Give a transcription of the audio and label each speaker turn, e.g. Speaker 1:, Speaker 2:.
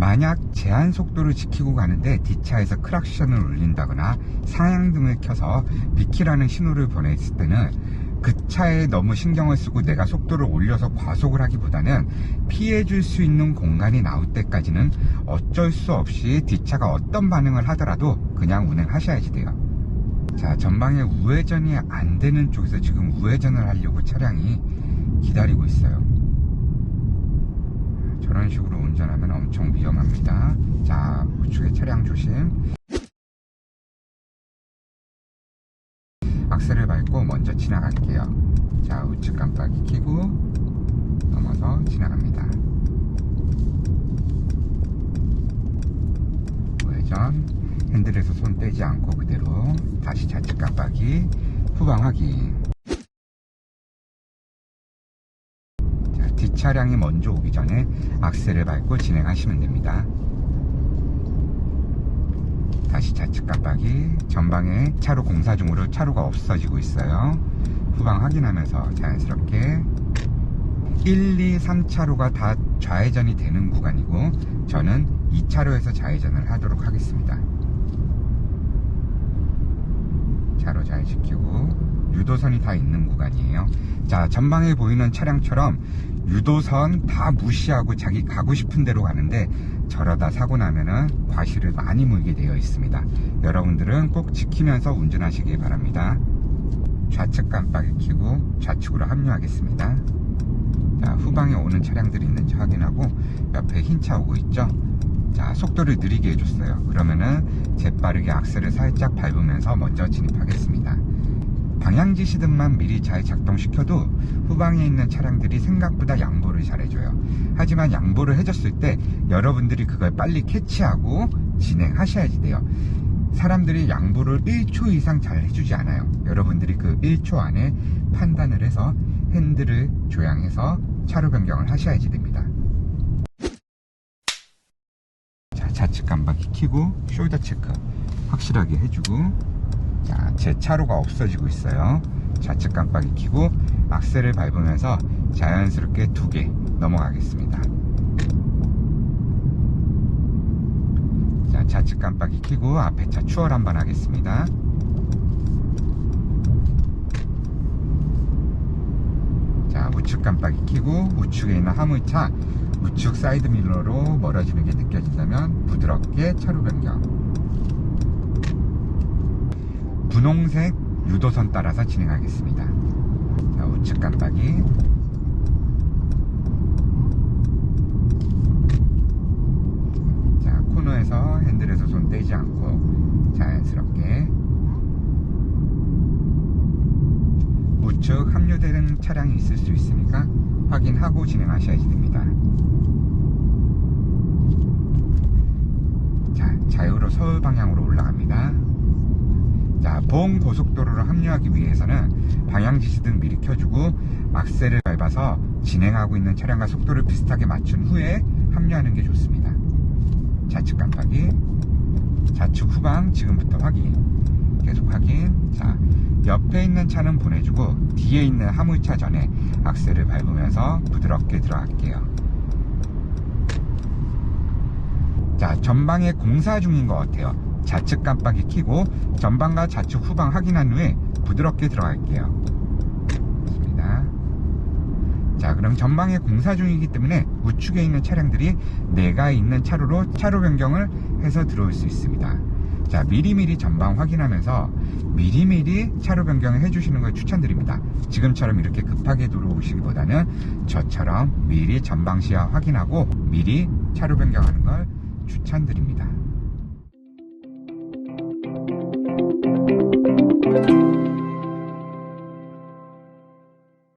Speaker 1: 만약 제한 속도를 지키고 가는데 뒷차에서 크락션을 울린다거나 상향등을 켜서 비키라는 신호를 보냈을 때는 그 차에 너무 신경을 쓰고 내가 속도를 올려서 과속을 하기보다는 피해줄 수 있는 공간이 나올 때까지는 어쩔 수 없이 뒷차가 어떤 반응을 하더라도 그냥 운행하셔야지 돼요. 자, 전방에 우회전이 안 되는 쪽에서 지금 우회전을 하려고 차량이 기다리고 있어요. 저런 식으로 운전하면 엄청 위험합니다. 자, 우측에 차량 조심. 악셀을 밟고 먼저 지나갈게요. 자, 우측 깜빡이 켜고 넘어서 지나갑니다. 우회전 핸들에서 손 떼지 않고 그대로 다시 좌측 깜빡이 후방 확인. 차량이 먼저 오기 전에 악셀을 밟고 진행하시면 됩니다. 다시 좌측 깜빡이. 전방에 차로 공사 중으로 차로가 없어지고 있어요. 후방 확인하면서 자연스럽게 1, 2, 3차로가 다 좌회전이 되는 구간이고 저는 2차로에서 좌회전을 하도록 하겠습니다. 차로 잘 지키고 유도선이 다 있는 구간이에요. 자 전방에 보이는 차량처럼 유도선 다 무시하고 자기 가고 싶은 대로 가는데 저러다 사고 나면은 과실을 많이 물게 되어 있습니다. 여러분들은 꼭 지키면서 운전하시기 바랍니다. 좌측 깜빡이 켜고 좌측으로 합류하겠습니다. 자, 후방에 오는 차량들이 있는지 확인하고 옆에 흰 차 오고 있죠? 자, 속도를 느리게 해줬어요. 그러면은 재빠르게 악셀을 살짝 밟으면서 먼저 진입하겠습니다. 방향지시등만 미리 잘 작동시켜도 후방에 있는 차량들이 생각보다 양보를 잘해줘요. 하지만 양보를 해줬을 때 여러분들이 그걸 빨리 캐치하고 진행하셔야지 돼요. 사람들이 양보를 1초 이상 잘 해주지 않아요. 여러분들이 그 1초 안에 판단을 해서 핸들을 조향해서 차로 변경을 하셔야지 됩니다. 자, 좌측 깜빡이 켜고 숄더 체크 확실하게 해주고 자, 제 차로가 없어지고 있어요. 좌측 깜빡이 켜고 악셀을 밟으면서 자연스럽게 두 개 넘어가겠습니다. 자, 좌측 깜빡이 켜고 앞에 차 추월 한번 하겠습니다. 자, 우측 깜빡이 켜고 우측에 있는 화물차 우측 사이드 밀러로 멀어지는 게 느껴진다면 부드럽게 차로 변경. 분홍색 유도선 따라서 진행하겠습니다. 자, 우측 깜빡이. 자, 코너에서 핸들에서 손 떼지 않고 자연스럽게 우측 합류되는 차량이 있을 수 있으니까 확인하고 진행하셔야지 됩니다. 자, 자유로 서울 방향으로 올라갑니다. 자, 봉 고속도로로 합류하기 위해서는 방향지시 등 미리 켜주고 악셀을 밟아서 진행하고 있는 차량과 속도를 비슷하게 맞춘 후에 합류하는 게 좋습니다. 좌측 깜빡이, 좌측 후방 지금부터 확인, 계속 확인. 자, 옆에 있는 차는 보내주고 뒤에 있는 화물차 전에 악셀을 밟으면서 부드럽게 들어갈게요. 자, 전방에 공사 중인 것 같아요. 좌측 깜빡이 켜고 전방과 좌측 후방 확인한 후에 부드럽게 들어갈게요. 자, 그럼 전방에 공사 중이기 때문에 우측에 있는 차량들이 내가 있는 차로로 차로 변경을 해서 들어올 수 있습니다. 자, 미리미리 전방 확인하면서 미리미리 차로 변경을 해주시는 걸 추천드립니다. 지금처럼 이렇게 급하게 들어오시기보다는 저처럼 미리 전방 시야 확인하고 미리 차로 변경하는 걸 추천드립니다.